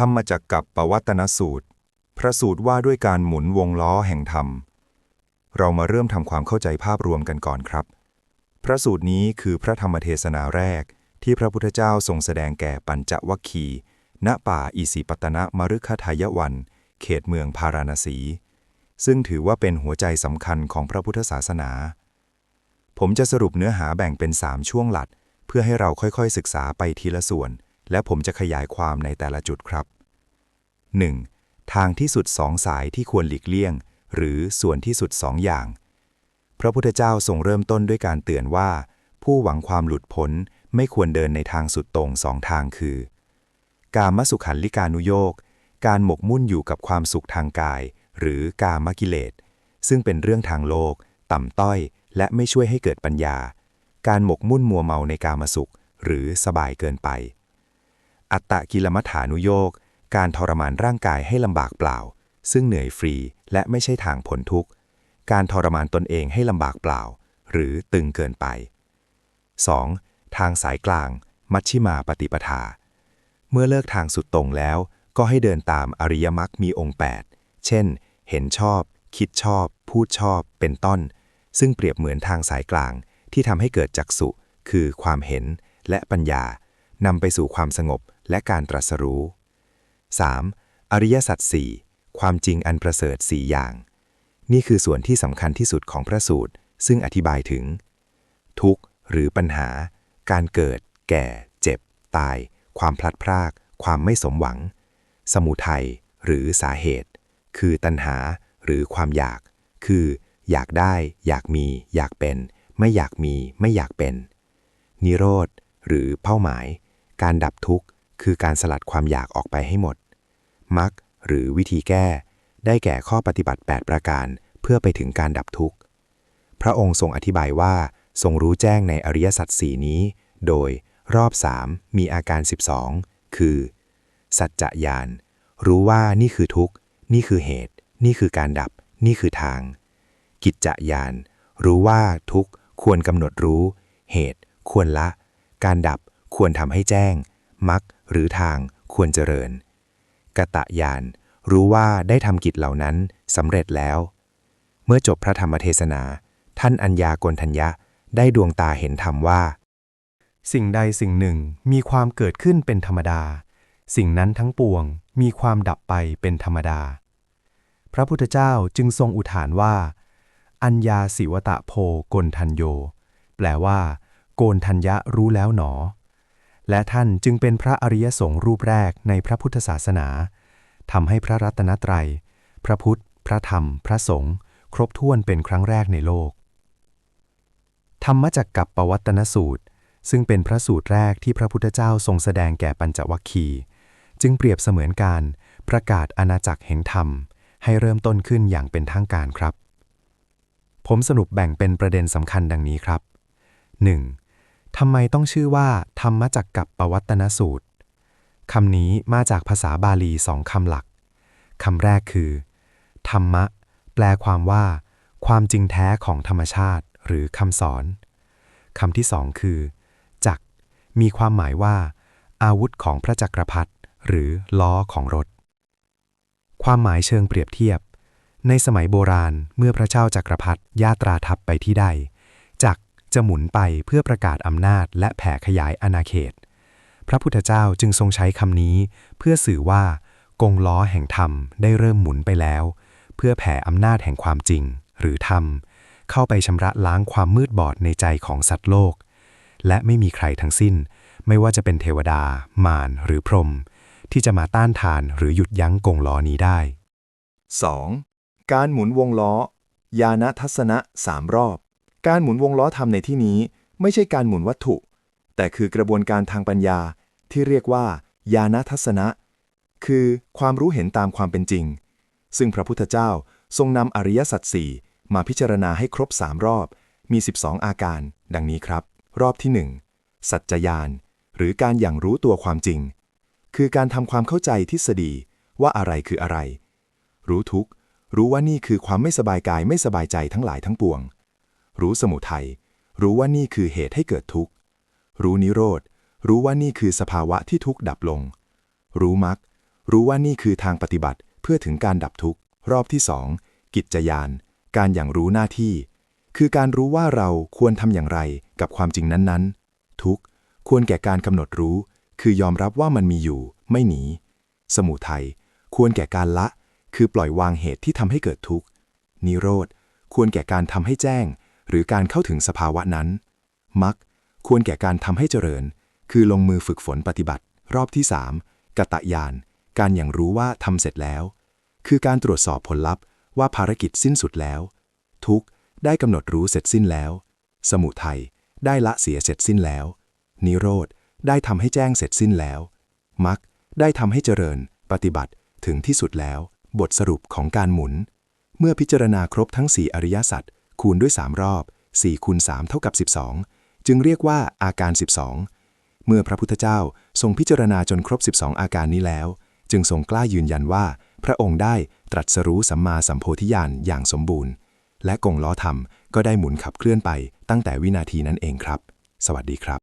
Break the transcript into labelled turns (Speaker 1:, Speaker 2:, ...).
Speaker 1: ธรรมจักกับปวัตนสูตร พระสูตรว่าด้วยการหมุนวงล้อแห่งธรรม เรามาเริ่มทำความเข้าใจภาพรวมกันก่อนครับ พระสูตรนี้คือพระธรรมเทศนาแรก ที่พระพุทธเจ้าทรงแสดงแก่ปัญจวัคคีณป่าอิสิปตนะมฤคทายวัน เขตเมืองพาราณสี ซึ่งถือว่าเป็นหัวใจสำคัญของพระพุทธศาสนา ผมจะสรุปเนื้อหาแบ่งเป็น 3 ช่วงหลัดเพื่อให้เราค่อยๆศึกษาไปทีละส่วน และผมจะขยายความในแต่ละจุดครับ 1. ทางที่สุดสองสายที่ควรหลีกเลี่ยง หรือส่วนที่สุดสองอย่าง พระพุทธเจ้าทรงเริ่มต้นด้วยการเตือนว่า ผู้หวังความหลุดพ้นไม่ควรเดินในทางสุดตรงสองทางคือ การมสุขันลิกานุโยกการหมกมุ่นอยู่กับความสุขทางกาย หรือกามกิเลส ซึ่งเป็นเรื่องทางโลก ต่ำต้อย และไม่ช่วยให้เกิดปัญญา การหมกมุ่นมัวเมาในกามสุข หรือสบายเกินไป อัตตะกิลมัฐานุโยกการทรมานร่างกายให้ลำบากเปล่า ซึ่งเหนื่อยฟรีและไม่ใช่ทางพ้นทุกข์ การทรมานตนเองให้ลำบากเปล่า หรือตึงเกินไป 2. ทางสายกลาง มัชชิมาปฏิปทา เมื่อเลิกทางสุดตรงแล้ว ก็ให้เดินตามอริยมรรคมีองค์ 8 เช่น เห็นชอบ คิดชอบ พูดชอบ เป็นต้น ซึ่งเปรียบเหมือนทางสายกลางที่ทำให้เกิดจักสุคือความเห็นและปัญญา นำไปสู่ความสงบและการตรัสรู้ 3. อริยสัจสี่ความจริงอันประเสริฐสี่อย่าง นี่คือส่วนที่สำคัญที่สุดของพระสูตร ซึ่งอธิบายถึง ทุกข์หรือปัญหา การเกิด แก่ เจ็บ ตาย ความพลัดพราก ความไม่สมหวัง สมุทัยหรือสาเหตุ คือตัณหาหรือความอยาก คือ อยากได้ อยากมี อยากเป็น ไม่อยากมี ไม่อยากเป็น นิโรธ หรือเป้าหมาย การดับทุกข์คือการสลัดความอยากออกไปให้หมดมรรคหรือวิธีแก้ ได้แก่ข้อปฏิบัติ 8 ประการเพื่อไปถึงการดับทุกข์ พระองค์ทรงอธิบายว่าทรงรู้แจ้งในอริยสัจสี่นี้ โดยรอบสามมีอาการ 12 คือ สัจจะญาณรู้ว่านี่คือทุกข์ นี่คือเหตุ นี่คือการดับ นี่คือทาง กิจจะญาณรู้ว่าทุกข์ควรกำหนดรู้ เหตุ ควรละ การดับ ควรทำให้แจ้งมรรคหรือทางควรเจริญ กะตะญาณรู้ว่าได้ทำกิจเหล่านั้นสำเร็จแล้ว เมื่อจบพระธรรมเทศนา ท่านอัญญากนทัญญะได้ดวงตาเห็นธรรมว่า
Speaker 2: สิ่งใดสิ่งหนึ่งมีความเกิดขึ้นเป็นธรรมดา สิ่งนั้นทั้งปวงมีความดับไปเป็นธรรมดา พระพุทธเจ้าจึงทรงอุทานว่า อัญญาสิวตะโพกนทัญโย แปลว่า โกนทัญญะรู้แล้วหนอ และท่านจึงเป็นพระอริยสงฆ์รูปแรกในพระพุทธศาสนาทำให้พระรัตนตรัย พระพุทธ พระธรรม พระสงฆ์ครบถ้วนเป็นครั้งแรกในโลก ธรรมจักกับปวัตนสูตร ซึ่งเป็นพระสูตรแรกที่พระพุทธเจ้าทรงแสดงแก่ปัญจวัคคีย์จึงเปรียบเสมือนการประกาศอาณาจักรแห่งธรรม ให้เริ่มต้นขึ้นอย่างเป็นทางการครับ ผมสรุปแบ่งเป็นประเด็นสำคัญดังนี้ครับ 1. ทำไมต้องชื่อว่า ธรรมจักกับปวัตนสูตรคำนี้มาจากภาษาบาลีสองคำหลักคำแรกคือ ธรรมะ แปลความว่า ความจริงแท้ของธรรมชาติ หรือคำสอนคำที่สองคือ จัก มีความหมายว่า อาวุธของพระจักรพรรดิหรือล้อของรถ ความหมายเชิงเปรียบเทียบ ในสมัยโบราณเมื่อพระเจ้าจักรพรรดิญาตราทัพไปที่ใด จะหมุนไปเพื่อประกาศอำนาจและแผ่ขยายอาณาเขต พระพุทธเจ้าจึงทรงใช้คำนี้ เพื่อสื่อว่ากงล้อแห่งธรรมได้เริ่มหมุนไปแล้ว เพื่อแผ่อำนาจแห่งความจริง หรือธรรม เข้าไปชำระล้างความมืดบอดในใจของสัตว์โลก และไม่มีใครทั้งสิ้น ไม่ว่าจะเป็นเทวดา มารหรือพรหมที่จะมาต้านทานหรือหยุดยั้งกงล้อนี้ได้
Speaker 3: 2. การหมุนวงล้อ ยานทัศนะสามรอบ การหมุนวงล้อทำในที่นี้ไม่ใช่การหมุนวัตถุ แต่คือกระบวนการทางปัญญาที่เรียกว่ายานทัศนะ คือความรู้เห็นตามความเป็นจริง ซึ่งพระพุทธเจ้าทรงนำอริยสัจสี่มาพิจารณาให้ครบสามรอบ มี 12 อาการ ดังนี้ครับ รอบที่ 1 สัจจยาน หรือการอย่างรู้ตัวความจริง คือการทำความเข้าใจทฤษฎีว่าอะไรคืออะไร รู้ทุกรู้ว่านี่คือความไม่สบายกายไม่สบายใจทั้งหลายทั้งปวง รู้สมุทัย รู้ว่านี่คือเหตุให้เกิดทุกข์ รู้นิโรธ รู้ว่านี่คือสภาวะที่ทุกข์ดับลง รู้มรรค รู้ว่านี่คือทางปฏิบัติเพื่อถึงการดับทุกข์ รอบที่สอง กิจจยาน การอย่างรู้หน้าที่ คือการรู้ว่าเราควรทำอย่างไรกับความจริงนั้นๆ ทุกข์ ควรแก่การกำหนดรู้ คือยอมรับว่ามันมีอยู่ ไม่หนี สมุทัย ควรแก่การละ คือปล่อยวางเหตุที่ทำให้เกิดทุกข์ นิโรธ ควรแก่การทำให้แจ้ง หรือการเข้าถึงสภาวะนั้นมรรควรแก่การทำให้เจริญ คือลงมือฝึกฝนปฏิบัติ รอบที่ 3กตะยาน การอย่างรู้ว่าทำเสร็จแล้ว คือการตรวจสอบผลลัพธ์ว่าภารกิจสิ้นสุดแล้ว ทุกได้กำหนดรู้เสร็จสิ้นแล้ว สมุทัยได้ละเสียเสร็จสิ้นแล้ว นิโรธได้ทำให้แจ้งเสร็จสิ้นแล้วมรรคได้ทำให้เจริญ ปฏิบัติถึงที่สุดแล้ว บทสรุปของการหมุน เมื่อพิจารณาครบทั้ง4อริยสัจ คูณด้วย 3 รอบ 4 คูณ 3 เท่ากับ 12 จึงเรียกว่าอาการ 12 เมื่อพระพุทธเจ้าทรงพิจารณาจนครบ 12 อาการนี้แล้ว จึงทรงกล้ายืนยันว่า พระองค์ได้ตรัสรู้สัมมาสัมโพธิญาณอย่างสมบูรณ์ และกงล้อธรรมก็ได้หมุนขับเคลื่อนไปตั้งแต่วินาทีนั้นเองครับ สวัสดีครับ